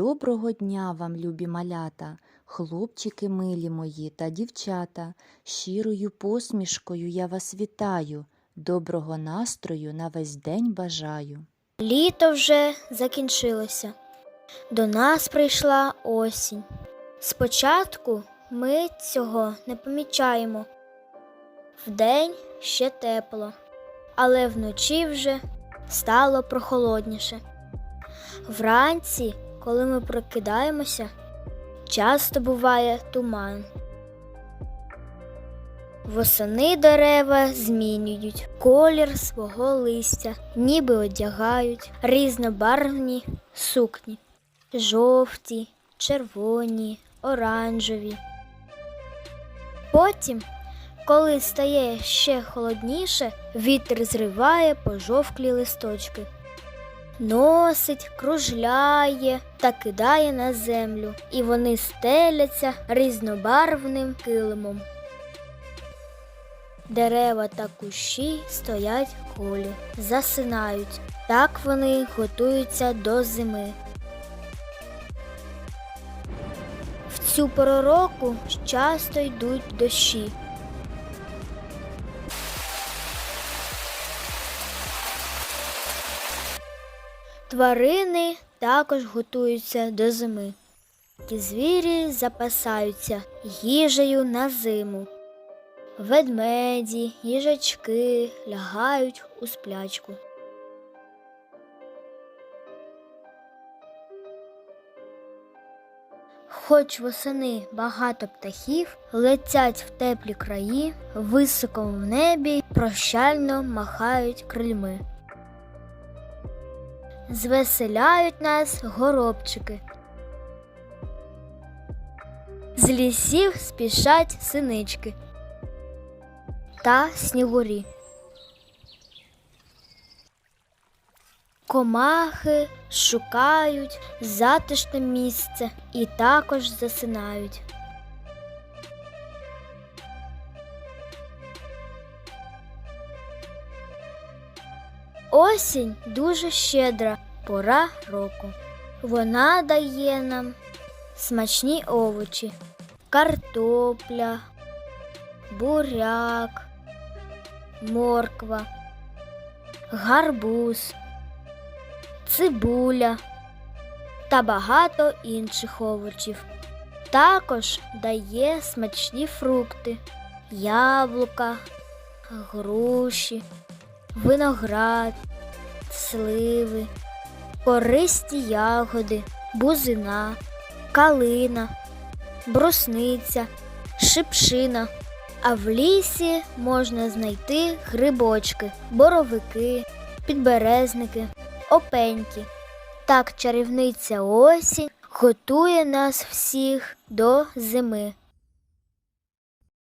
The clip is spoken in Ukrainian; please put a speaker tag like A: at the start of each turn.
A: Доброго дня вам, любі малята, хлопчики милі мої та дівчата. Щирою посмішкою я вас вітаю. Доброго настрою на весь день бажаю.
B: Літо вже закінчилося. До нас прийшла осінь. Спочатку ми цього не помічаємо. Вдень ще тепло, але вночі вже стало прохолодніше. Вранці, коли ми прокидаємося, часто буває туман. Восени дерева змінюють колір свого листя, ніби одягають різнобарвні сукні жовті, червоні, оранжеві. Потім, коли стає ще холодніше, вітер зриває пожовклі листочки, носить, кружляє та кидає на землю, і вони стеляться різнобарвним килимом. Дерева та кущі стоять колі, засинають. Так вони готуються до зими. В цю пору року часто йдуть дощі. Тварини також готуються до зими. Ті звірі запасаються їжею на зиму. Ведмеді, їжачки лягають у сплячку. Хоч восени багато птахів летять в теплі краї, високо в небі прощально махають крильми. Звеселяють нас горобчики. З лісів спішать синички та снігурі. Комахи шукають затишне місце і також засинають. Осінь дуже щедра пора року. Вона дає нам смачні овочі, картопля, буряк, морква, гарбуз, цибуля та багато інших овочів. Також дає смачні фрукти, яблука, груші, виноград, сливи, користі ягоди, бузина, калина, брусниця, шипшина. А в лісі можна знайти грибочки, боровики, підберезники, опеньки. Так чарівниця осінь готує нас всіх до зими.